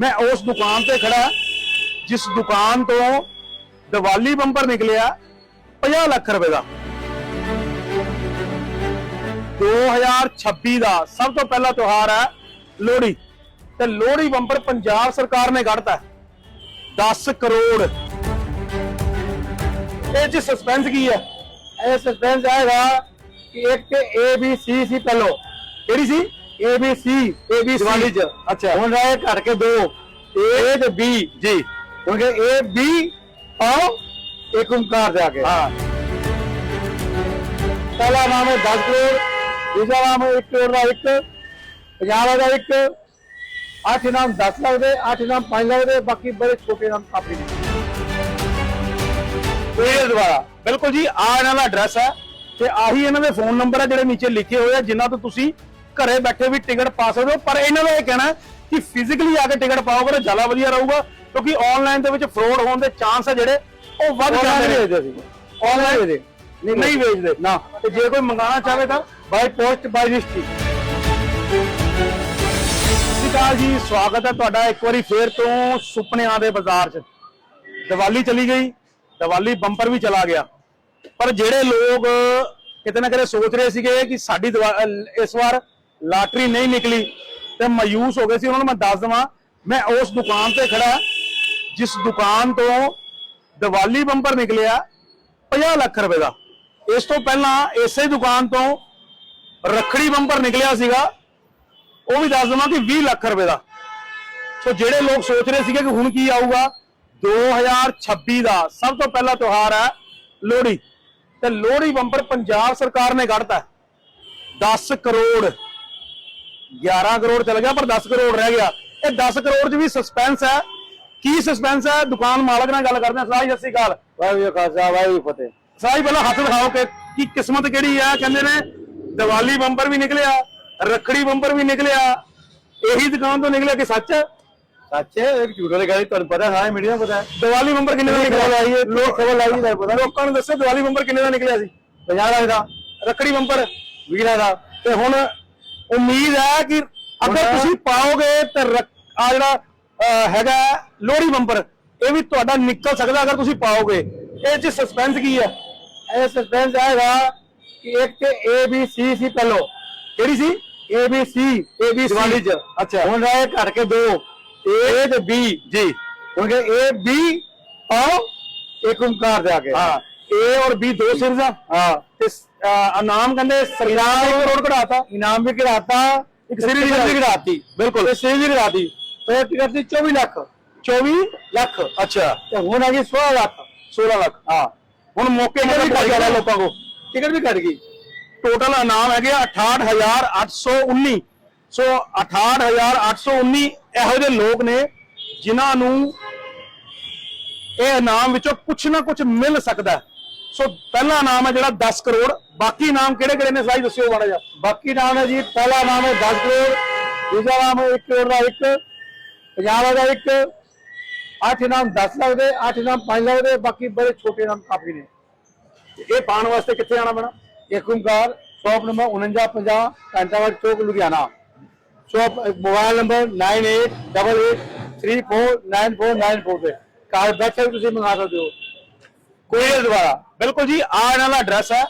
ਮੈਂ ਉਸ ਦੁਕਾਨ ਤੇ ਖੜਾ, ਜਿਸ ਦੁਕਾਨ ਤੋਂ ਦੀਵਾਲੀ ਬੰਪਰ ਨਿਕਲਿਆ 50 ਲੱਖ ਰੁਪਏ ਦਾ। 2026 ਦਾ ਸਭ ਤੋਂ ਪਹਿਲਾ ਤਿਉਹਾਰ ਹੈ ਲੋਹੜੀ। ਤੇ ਲੋਹੜੀ ਬੰਪਰ ਪੰਜਾਬ ਸਰਕਾਰ ਨੇ ਕੱਢਤਾ 10 ਕਰੋੜ। ਇਹ ਚ ਸਸਪੈਂਸ ਕੀ ਹੈ? ਇਹ ਸਸਪੈਂਸ ਆਏਗਾ ਕਿ ਇੱਕ ਏ ਬੀ ਸੀ ਸੀ ਪਹਿਲੋ। ਕਿਹੜੀ ਸੀ? A B C A B Diwali ਚ ਅੱਛਾ ਹੁਣ ਰਹੇ ਘਟ ਕੇ ਦੋ ਏ ਤੇ ਬੀ ਜੀ ਕਿਉਂਕਿ ਏ ਬੀ ਆਓ ਇੱਕ ਓਮਕਾਰ ਦੇ ਆਗੇ ਹਾਂ ਪਹਿਲਾ ਨਾਮ ਹੈ 10 ਕਰੋੜ ਦੂਜਾ ਨਾਮ ਹੈ 1 ਕਰੋੜ ਦਾ ਇੱਕ ਪੰਜਾਬ ਦਾ ਇੱਕ ਅੱਠ ਨਾਮ 10 ਲੱਖ ਦੇ ਅੱਠ ਨਾਮ 5 ਲੱਖ ਦੇ ਬਾਕੀ ਬੜੇ ਛੋਟੇ ਨਾਮ ਕਾਫੀ ਨੇ ਇਹ ਦੁਬਾਰਾ ਬਿਲਕੁਲ ਜੀ ਆ ਇਹਨਾਂ ਦਾ ਐਡਰੈਸ ਹੈ ਤੇ ਆਹੀ ਇਹਨਾਂ ਦੇ ਫੋਨ ਨੰਬਰ ਹੈ ਜਿਹੜੇ ਨੀਚੇ ਲਿਖੇ ਹੋਏ ਆ ਜਿਨ੍ਹਾਂ ਤੋਂ ਤੁਸੀਂ ਘਰੇ ਬੈਠੇ ਵੀ ਟਿਕਟ ਪਾ ਸਕਦੇ ਹੋ ਪਰ ਇਹਨਾਂ ਦਾ ਇਹ ਕਹਿਣਾ ਕਿ ਫਿਜ਼ੀਕਲੀ ਆ ਕੇ ਟਿਕਟ ਪਾਓਗੇ ਤਾਂ ਜ਼ਿਆਦਾ ਵਧੀਆ ਰਹੂਗਾ ਕਿਉਂਕਿ ਆਨਲਾਈਨ ਦੇ ਵਿੱਚ ਫਰੋਡ ਹੋਣ ਦੇ ਚਾਂਸ ਹੈ ਜਿਹੜੇ ਉਹ ਵੱਧ ਜਾਂਦੇ ਨੇ। ਆਨਲਾਈਨ ਨਹੀਂ ਵੇਚਦੇ। ਨਾ ਤੇ ਜੇ ਕੋਈ ਮੰਗਾਉਣਾ ਚਾਹਵੇ ਤਾਂ ਬਾਈ ਪੋਸਟ ਬਾਈ ਲਿਸਟ ਸਤਿ ਸ਼੍ਰੀ ਅਕਾਲ ਜੀ ਸਵਾਗਤ ਹੈ ਤੁਹਾਡਾ ਇੱਕ ਵਾਰੀ ਫੇਰ ਤੋਂ ਸੁਪਨਿਆਂ ਦੇ ਬਾਜ਼ਾਰ 'ਚ। ਦੀਵਾਲੀ ਚਲੀ ਗਈ ਦੀਵਾਲੀ ਬੰਪਰ ਵੀ ਚਲਾ ਗਿਆ। ਪਰ ਜਿਹੜੇ ਲੋਕ ਕਿਤੇ ਨਾ ਕਿਤੇ ਸੋਚ ਰਹੇ ਸੀਗੇ ਕਿ ਸਾਡੀ ਇਸ ਵਾਰ ਲਾਟਰੀ ਨਹੀਂ ਨਿਕਲੀ ਤੇ ਮਾਯੂਸ ਹੋ ਗਏ ਸੀ। ਉਹਨਾਂ ਨੂੰ ਮੈਂ ਦੱਸ ਦਵਾਂ, ਮੈਂ ਉਸ ਦੁਕਾਨ ਤੇ ਖੜਾ ਜਿਸ ਦੁਕਾਨ ਤੋਂ ਦੀਵਾਲੀ ਬੰਪਰ ਨਿਕਲਿਆ 50 ਲੱਖ ਰੁਪਏ ਦਾ। ਇਸ ਤੋਂ ਪਹਿਲਾਂ ਇਸੇ ਦੁਕਾਨ ਤੋਂ ਰੱਖੜੀ ਬੰਪਰ ਨਿਕਲਿਆ ਸੀਗਾ, ਉਹ ਵੀ ਦੱਸ ਦਵਾਂ ਕਿ 20 ਲੱਖ ਰੁਪਏ ਦਾ। ਸੋ ਜਿਹੜੇ ਲੋਕ ਸੋਚ ਰਹੇ ਸੀਗੇ ਕਿ ਹੁਣ ਕੀ ਆਊਗਾ 2026 ਦਾ ਸਭ ਤੋਂ ਪਹਿਲਾ ਤਿਉਹਾਰ ਹੈ ਲੋਹੜੀ। ਤੇ ਲੋਹੜੀ ਬੰਪਰ ਪੰਜਾਬ ਸਰਕਾਰ ਨੇ ਕੱਢਤਾ 10 ਕਰੋੜ 11 ਕਰੋੜ ਚਲ ਗਿਆ ਪਰ 10 ਕਰੋੜ ਰਹਿ ਗਿਆ। ਇਹ 10 ਕਰੋੜ 'ਚ ਵੀ ਸਸਪੈਂਸ ਹੈ। ਕੀ ਸਸਪੈਂਸ ਹੈ? ਦੁਕਾਨ ਮਾਲਕ ਨਾਲ ਗੱਲ ਕਰਦੇ ਹਾਂ। ਸਲਾਹ ਸਤਿ ਸ਼੍ਰੀ ਅਕਾਲ। ਵਾਹਿਗੁਰੂ ਖਾਲਸਾ ਵਾਹਿਗੁਰੂ ਫਤਿਹ। ਸਾਈ ਪਹਿਲਾਂ ਹੱਥ ਦਿਖਾਓ ਕਿ ਕੀ ਕਿਸਮਤ ਕਿਹੜੀ ਆ ਕਹਿੰਦੇ ਨੇ ਦੀਵਾਲੀ ਬੰਪਰ ਵੀ ਨਿਕਲਿਆ ਰੱਖੜੀ ਬੰਪਰ ਵੀ ਨਿਕਲਿਆ। ਇਹੀ ਦੁਕਾਨ ਤੋਂ ਨਿਕਲਿਆ ਕਿ ਸੱਚ? ਹੈ? ਸੱਚ ਹੈ ਇੱਕ ਝੂਠ ਵਾਲੀ ਗੱਲ ਤੁਹਾਨੂੰ ਪਤਾ ਹਾਂ ਮੀਡੀਆ ਪਤਾ ਹੈ। ਦੀਵਾਲੀ ਬੰਪਰ ਕਿੰਨੇ ਦਾ ਨਿਕਲਿਆ? ਆਈ ਹੈ ਲੋਕ ਖਬਰ ਲਾਈ ਨਹੀਂ ਪਤਾ। ਲੋਕਾਂ ਨੂੰ ਦੱਸੋ ਦੀਵਾਲੀ ਬੰਪਰ ਕਿੰਨੇ ਦਾ ਨਿਕਲਿਆ ਸੀ? 50 ਲੱਖ ਦਾ ਰੱਖੜੀ ਬੰਪਰ ਵੀਰਾ ਦਾ ਤੇ ਹੁਣ ਉਮੀਦ ਹੈ ਕਿ ਅਗਰ ਹੁਣ- ਤੁਸੀਂ ਪਾਓਗੇ ਤਾਂ ਆ ਜਿਹੜਾ ਹੈਗਾ ਲੋਹੜੀ ਬੰਪਰ ਇਹ ਵੀ ਤੁਹਾਡਾ ਨਿਕਲ ਸਕਦਾ ਅਗਰ ਤੁਸੀਂ ਪਾਓਗੇ। ਇਹ ਚ ਸਸਪੈਂਸ ਕੀ ਹੈ? ਇਹ ਸਸਪੈਂਸ ਆਏਗਾ ਕਿ ਇੱਕ ਤੇ ਏ ਬੀ ਸੀ ਸੀ ਪਹਿਲੋ। ਕਿਹੜੀ ਸੀ? A B C A B Diwali ਚ। ਅੱਛਾ। ਹੁਣ ਰਹੇ ਘਟ ਕੇ ਦੋ। ਏ ਤੇ ਬੀ ਜੀ। ਕਿਉਂਕਿ ਏ ਬੀ ਆਓ ਇੱਕ ਓਮਕਾਰ ਦੇ ਆ ਹਾਂ। ਤੇ ਸ- ਅਹ ਇਨਾਮ ਕਹਿੰਦੇ ਸਰਕਾਰ ਨੇ ਕਰੋੜ ਕਢਾਤਾ ਇਨਾਮ ਵੀ ਘੜਾਤਾ ਇੱਕ series ਵੀ ਘੜਾਤੀ ਬਿਲਕੁਲ। ਤੇ ਸੀਰੀਜ਼ ਵੀ ਘੜਾਤੀ ਤੇ ਟਿਕਟ ਸੀ 24 ਲੱਖ 24 ਲੱਖ ਅੱਛਾ ਤੇ ਹੁਣ ਆ ਗਈ 16 ਲੱਖ 16 ਲੱਖ ਹਾਂ ਹੁਣ ਮੌਕੇ ਟਿਕਟ ਵੀ ਪੈ ਗਿਆ ਲੋਕਾਂ ਕੋ ਟਿਕਟ ਵੀ ਘਟ ਗਈ ਟੋਟਲ ਇਨਾਮ ਹੈਗੇ ਆ 68819 ਸੋ 68819 ਇਹੋ ਜਿਹੇ ਲੋਕ ਨੇ ਜਿਨ੍ਹਾਂ ਨੂੰ ਇਹ ਇਨਾਮ ਵਿੱਚੋਂ ਕੁਝ ਨਾ ਕੁਝ ਮਿਲ ਸਕਦਾ ਹੈ। ਸੋ ਪਹਿਲਾ ਇਨਾਮ ਹੈ ਜਿਹੜਾ 10 ਕਰੋੜ ਬਾਕੀ ਇਨਾਮ ਕਿਹੜੇ ਕਿਹੜੇ ਨੇ ਸਾਈ ਦੱਸਿਓ ਮਾੜਾ ਜਿਹਾ। ਬਾਕੀ ਨਾਮ ਹੈ ਜੀ ਪਹਿਲਾ ਨਾਮ ਹੈ 10 ਕਰੋੜ ਦੂਜਾ ਨਾਮ ਹੈ 1 ਕਰੋੜ ਦਾ ਇੱਕ ਪੰਜਾਬ ਦਾ ਇੱਕ ਅੱਠ ਨਾਮ 10 ਲੱਖ ਦੇ ਅੱਠ ਨਾਮ 5 ਲੱਖ ਦੇ ਬਾਕੀ ਬੜੇ ਛੋਟੇ ਨਾਮ ਕਾਫੀ ਨੇ। ਇਹ ਪਾਣ ਵਾਸਤੇ ਕਿੱਥੇ ਆਣਾ ਪੈਣਾ? ਇੱਕ ਓਮਕਾਰ ਸ਼ਾਪ ਨੰਬਰ 4950 ਘੰਟਾਵਾਰ ਚੌਕ ਲੁਧਿਆਣਾ। ਸ਼ਾਪ ਮੋਬਾਈਲ ਨੰਬਰ 9888349494 ਤੇ। ਘਰ ਬੈਠੇ ਤੁਸੀਂ ਮੰਗਾ ਸਕਦੇ ਹੋ। ਕੋਈ ਦੁਬਾਰਾ। ਬਿਲਕੁਲ ਜੀ ਆ ਇਹਨਾਂ ਦਾ ਐਡਰੈਸ ਹੈ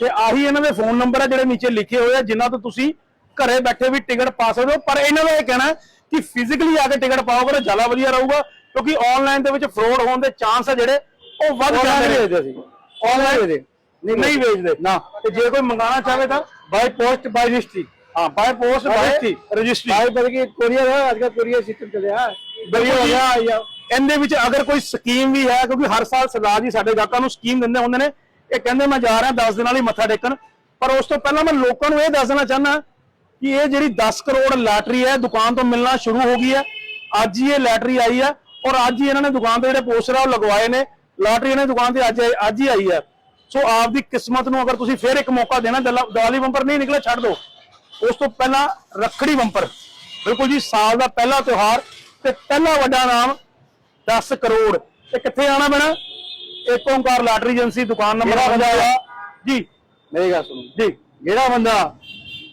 ਤੇ ਆਹੀ ਇਹਨਾਂ ਦੇ ਫੋਨ ਨੰਬਰ ਹੈ ਜਿਹੜੇ ਨੀਚੇ ਲਿਖੇ ਹੋਏ ਆ ਜਿਨ੍ਹਾਂ ਤੋਂ ਤੁਸੀਂ ਘਰੇ ਬੈਠੇ ਵੀ ਟਿਕਟ ਪਾ ਸਕਦੇ ਹੋ। ਪਰ ਇਹਨਾਂ ਦਾ ਇਹ ਕਹਿਣਾ ਕਿ ਫਿਜ਼ੀਕਲੀ ਆ ਕੇ ਟਿਕਟ ਪਾਓਗੇ ਤਾਂ ਜ਼ਿਆਦਾ ਵਧੀਆ ਰਹੂਗਾ ਕਿਉਂਕਿ ਆਨਲਾਈਨ ਦੇ ਵਿੱਚ ਫਰੋਡ ਹੋਣ ਦੇ ਚਾਂਸ ਹੈ ਜਿਹੜੇ ਉਹ ਵੱਧ ਜਾਂਦੇ ਨੇ। ਵੇਚਦੇ ਸੀ ਆਨਲਾਈਨ ਨਹੀਂ ਵੇਚਦੇ। ਨਾ। ਤੇ ਜੇ ਕੋਈ ਮੰਗਾਉਣਾ ਚਾਹਵੇ ਤਾਂ ਬਾਈ ਪੋਸਟ ਬਾਈ ਰਜਿਸਟਰੀ ਹਾਂ ਬਾਈ ਪੋਸਟ ਬਾਈ ਰਜਿਸਟਰੀ ਬਾਈ ਬਲਕਿ ਕੋਰੀਅਰ ਹੈ ਅੱਜ ਕੱਲ੍ਹ ਕੋਰੀਅਰ ਸਿਸਟਮ ਚੱਲਿਆ। ਬਿਲਕੁਲ ਹੋ ਗਿਆ ਇਹਦੇ ਵਿੱਚ ਅਗਰ ਕੋਈ ਸਕੀਮ ਵੀ ਹੈ, ਕਿਉਂਕਿ ਹਰ ਸਾਲ ਸਰਦਾਰ ਜੀ ਸਾਡੇ ਗਾਹਕਾਂ ਨੂੰ ਸਕੀਮ ਦਿੰਦੇ ਹੁੰਦੇ ਨੇ, ਇਹ ਕਹਿੰਦੇ ਮੈਂ ਜਾ ਰਿਹਾ 10 ਦਿਨਾਂ ਲਈ ਮੱਥਾ ਟੇਕਣ। ਪਰ ਉਸ ਤੋਂ ਪਹਿਲਾਂ ਮੈਂ ਲੋਕਾਂ ਨੂੰ ਇਹ ਦੱਸਣਾ ਚਾਹੁੰਦਾ ਕਿ ਇਹ ਜਿਹੜੀ 10 ਕਰੋੜ ਲਾਟਰੀ ਹੈ, ਦੁਕਾਨ ਤੋਂ ਮਿਲਣਾ ਸ਼ੁਰੂ ਹੋ ਗਈ ਹੈ। ਅੱਜ ਹੀ ਇਹ ਲਾਟਰੀ ਆਈ ਹੈ ਔਰ ਅੱਜ ਹੀ ਇਹਨਾਂ ਨੇ ਦੁਕਾਨ ਤੇ ਜਿਹੜੇ ਪੋਸਟਰ ਆ ਉਹ ਲਗਵਾਏ ਨੇ। ਲਾਟਰੀ ਇਹਨਾਂ ਦੀ ਦੁਕਾਨ ਤੇ ਅੱਜ ਅੱਜ ਹੀ ਆਈ ਹੈ। ਸੋ ਆਪ ਦੀ ਕਿਸਮਤ ਨੂੰ ਅਗਰ ਤੁਸੀਂ ਫੇਰ ਇੱਕ ਮੌਕਾ ਦੇਣਾ, ਦਿਲਾ- ਦੀਵਾਲੀ ਬੰਪਰ ਨਹੀਂ ਨਿਕਲੇ ਛੱਡ ਦਿਓ। ਉਸ ਤੋਂ ਪਹਿਲਾਂ ਰੱਖੜੀ ਬੰਪਰ। ਬਿਲਕੁਲ ਜੀ, ਸਾਲ ਦਾ ਪਹਿਲਾ ਤਿਉਹਾਰ ਤੇ ਪਹਿਲਾ ਵੱਡਾ ਨਾਮ 10 ਕਰੋੜ। ਤੇ ਕਿੱਥੇ ਆਣਾ ਪੈਣਾ? ਇੱਕ ਓਂਕਾਰ ਲਾਟਰੀ ਏਜੰਸੀ ਦੁਕਾਨ ਨੰਬਰ ਬੰਦਾ ਆ। ਜੀ। ਮੇਰੀ ਗੱਲ ਸੁਣੋ। ਜੀ। ਜਿਹੜਾ ਬੰਦਾ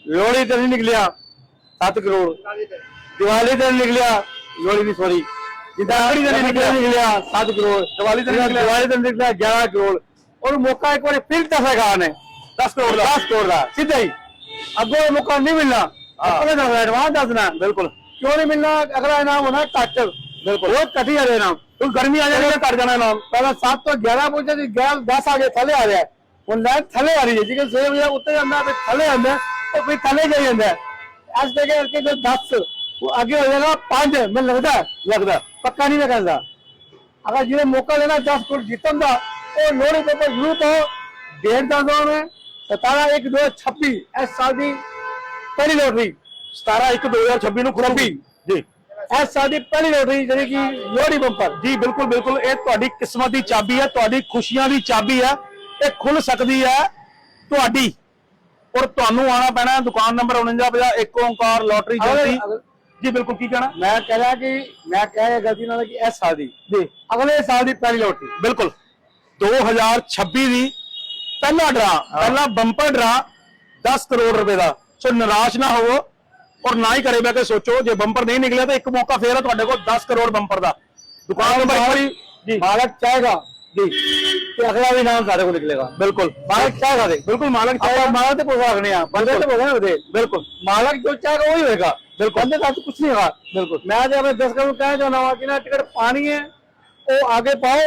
ਲੋਹੜੀ ਤੇ ਨਹੀਂ ਨਿਕਲਿਆ। 7 ਕਰੋੜ। ਦੀਵਾਲੀ ਤੇ ਨਹੀਂ ਨਿਕਲਿਆ। ਲੋੜੀ ਦੀ ਸੋਰੀ। ਜਿੱਦਾਂ ਦਾ ਰੱਖੜੀ ਨਿਕਲਿਆ। ਨਿਕਲਿਆ 7 ਕਰੋੜ। ਦੀਵਾਲੀ ਦਾ ਨਿਕਲਿਆ। ਦੀਵਾਲੀ ਦਾ ਨਿਕਲਿਆ 11 ਕਰੋੜ। ਔਰ ਮੌਕਾ ਇੱਕ ਵਾਰੀ ਫਿਰ ਦਸੇਗਾ ਨੇ 10 ਕਰੋੜ ਦਾ। 10 ਕਰੋੜ ਦਾ। ਸਿੱਧਾ ਹੀ। ਅੱਗੋਂ ਇਹ ਮੌਕਾ ਨਹੀਂ ਮਿਲਣਾ। ਆਪਣੇ ਦਾ ਐਡਵਾਂਸ ਦੱਸਣਾ। ਬਿਲਕੁਲ। ਕਿਉਂ ਨਹੀਂ ਮਿਲਣਾ? ਅਗਲਾ ਇਨਾਮ ਹੋਣਾ ਕੱਟ ਬਿਲਕੁਲ। ਬਹੁਤ ਘਟੀ ਆ ਇਨਾਮ ਹੁਣ ਗਰਮੀ ਆ ਜਾਣੀ ਤਾਂ ਘਟ ਜਾਣਾ ਨਾਮ। ਪਹਿਲਾਂ 7 ਤੋਂ 11 ਪਹੁੰਚੇ ਸੀ 11 10 ਆ ਗਏ ਥੱਲੇ ਆ ਰਿਹਾ ਹੁਣ ਲੈ ਥੱਲੇ ਆ ਰਹੀ ਹੈ ਜਿਵੇਂ 6 ਵਜੇ ਉੱਤੇ ਜਾਂਦਾ ਫਿਰ ਥੱਲੇ ਆਉਂਦਾ ਉਹ ਫਿਰ ਥੱਲੇ ਜਾਈ ਜਾਂਦਾ ਅੱਜ ਤੱਕ ਕਰਕੇ ਜੋ 10 ਉਹ ਅੱਗੇ ਹੋ ਜਾਏਗਾ 5 ਮੈਨੂੰ ਲੱਗਦਾ ਹੈ, ਲੱਗਦਾ। ਪੱਕਾ ਨਹੀਂ ਲੱਗਦਾ ਅਗਰ ਜਿਹਨੇ ਮੌਕਾ ਲੈਣਾ 10 ਕਰੋੜ ਜਿੱਤਣ ਦਾ ਉਹ ਲੋੜੀ ਪੇਪਰ ਜ਼ਰੂਰ ਤੋਂ ਡੇਢ ਦਾ ਦੋਨ ਹੈ। 17 1 2 26 ਇਸ ਸਾਲ ਦੀ ਪਹਿਲੀ ਲੋਟਰੀ। 17 1 2026 ਨੂੰ ਖੁੱਲੂਗੀ ਜੀ। ਸਾਲ ਦੀ ਪਹਿਲੀ ਲੋਟਰੀ ਜਿਹੜੀ ਕਿ ਲੋੜੀ ਬੰਪਰ। ਜੀ ਬਿਲਕੁਲ ਬਿਲਕੁਲ। ਇਹ ਤੁਹਾਡੀ ਕਿਸਮਤ ਦੀ ਚਾਬੀ ਹੈ ਤੁਹਾਡੀ ਖੁਸ਼ੀਆਂ ਦੀ ਚਾਬੀ ਹੈ। ਇਹ ਖੁੱਲ ਸਕਦੀ ਹੈ ਤੁਹਾਡੀ। ਔਰ ਤੁਹਾਨੂੰ ਆਣਾ ਪੈਣਾ ਹੈ ਦੁਕਾਨ ਨੰਬਰ 49 ਇੱਕ ਓਂਕਾਰ ਲੋਟਰੀ ਅਗਲੇ- ਜੀ ਬਿਲਕੁਲ ਕੀ ਕਹਿਣਾ? ਮੈਂ ਕਹਿ ਰਿਹਾ ਕਿ ਮੈਂ ਕਹਿ ਰਿਹਾ ਗਲਤੀ ਨਾਲ ਕਿ ਇਸ ਸਾਲ ਦੀ। ਜੀ। ਅਗਲੇ ਸਾਲ ਦੀ ਪਹਿਲੀ ਲੋਟਰੀ ਬਿਲਕੁਲ। 2026 ਦੀ ਪਹਿਲਾ ਡਰਾ ਪਹਿਲਾ ਬੰਪਰ ਡਰਾ 10 ਕਰੋੜ ਰੁਪਏ ਦਾ। ਸੋ ਨਿਰਾਸ਼ ਨਾ ਹੋਵੋ। और ना ही ਘਰੇ ਬਹਿ ਕੇ ਸੋਚੋ ਜੇ ਬੰਪਰ ਨਹੀਂ ਨਿਕਲਿਆ ਤਾਂ ਇੱਕ ਮੌਕਾ ਫੇਰ ਹੈ ਤੁਹਾਡੇ ਕੋਲ 10 ਕਰੋੜ ਬੰਪਰ ਦਾ ਦੁਕਾਨ मालक चाहेगा? जी। अगला भी नाम सारे को निकलेगा। बिल्कुल। मालक चाहेगा बिल्कुल मालक चाहेगा। मालक से पूछा बंदे से पूछा बिल्कुल। मालक जो चाहेगा वही होगा बिल्कुल। बंदे का तो कुछ नहीं होगा। बिल्कुल। मैं आज दस करोड़ कहा जो कि ना टिकट पानी है वो आगे पाओ।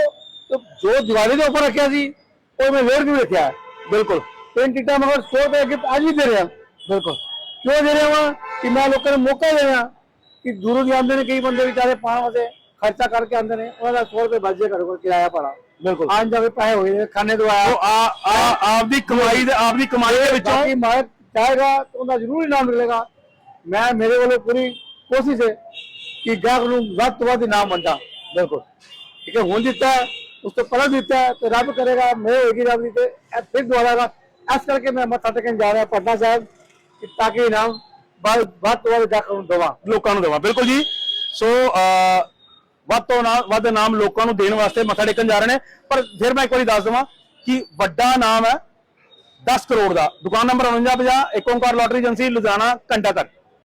तो जो दिवाली के ऊपर रखा जी वो मैं वेट भी रखा है बिल्कुल। तो टिकटा मगर सौ रुपए गिफ्ट भी दे रहे हैं। बिल्कुल। क्यों दे रहे हैं वहाँ ਮੈਂ ਲੋਕਾਂ ਨੂੰ ਮੌਕਾ ਦੇ ਰਿਹਾ ਕਿ ਦੂਰੋਂ ਦੀ ਆਉਂਦੇ ਨੇ ਕਈ ਬੰਦੇ ਵਿਚਾਰੇ ਪਾਣ ਵਾਸਤੇ ਖਰਚਾ ਕਰਕੇ ਆਉਂਦੇ ਨੇ ਉਹਨਾਂ ਦਾ 100 ਰੁਪਏ ਬਚ ਜੇ ਘਰ ਕਿਰਾਇਆ ਪਾਣਾ ਬਿਲਕੁਲ। ਆਣ ਜਾਵੇ ਪੈਸੇ ਹੋਏ ਨੇ, ਖਾਣੇ ਤੋਂ ਆਇਆ। ਆ ਆ ਆਪਦੀ ਕਮਾਈ ਦੇ ਆਪਦੀ ਕਮਾਈ ਦੇ ਵਿੱਚੋਂ ਬਾਕੀ ਮਾਲਕ ਚਾਹੇਗਾ ਉਹਦਾ ਜ਼ਰੂਰ ਇਨਾਮ ਮਿਲੇਗਾ। ਮੈਂ ਮੇਰੇ ਵੱਲੋਂ ਪੂਰੀ ਕੋਸ਼ਿਸ਼ ਹੈ ਕਿ ਗਾਹਕ ਨੂੰ ਵੱਧ ਤੋਂ ਵੱਧ ਇਨਾਮ ਵੰਡਾਂ। ਬਿਲਕੁਲ। ਠੀਕ ਹੈ ਹੁਣ ਦਿੱਤਾ ਉਸ ਤੋਂ ਪਹਿਲਾਂ ਦਿੱਤਾ ਹੈ, ਤੇ ਰੱਬ ਕਰੇਗਾ ਮੈਂ ਹੋਏਗੀ ਰੱਬ ਦੀ ਤੇ ਇਹ ਫਿਰ ਦੁਆਰਾ ਇਸ ਕਰਕੇ ਮੈਂ ਮੱਥਾ ਟੇਕਣ ਜਾ ਰਿਹਾ ਪਟਨਾ ਸਾਹਿਬ ਕਿ ਤਾਂ ਕਿ ਇਨਾਮ ਵੱਧ ਵੱਧ ਤੋਂ ਵੱਧ ਗਾਹਕ ਨੂੰ ਦਵਾਂ ਲੋਕਾਂ ਨੂੰ ਦੇਵਾਂ। ਬਿਲਕੁਲ ਜੀ। ਸੋ ਅਹ, ਵੱਧ ਤੋਂ ਨਾ ਵੱਧ ਨਾਮ ਲੋਕਾਂ ਨੂੰ ਦੇਣ ਵਾਸਤੇ ਮੱਥਾ ਟੇਕਣ ਜਾ ਰਹੇ ਨੇ। ਪਰ ਫਿਰ ਮੈਂ ਇੱਕ ਵਾਰੀ ਦੱਸ ਦਵਾਂ ਕਿ ਵੱਡਾ ਨਾਮ ਹੈ 10 ਕਰੋੜ ਦਾ। ਦੁਕਾਨ ਨੰਬਰ 4950 ਇੱਕ ਓਂਕਾਰ ਲੋਟਰੀ ਏਜੰਸੀ ਲੁਧਿਆਣਾ ਘੰਟਾ ਤੱਕ।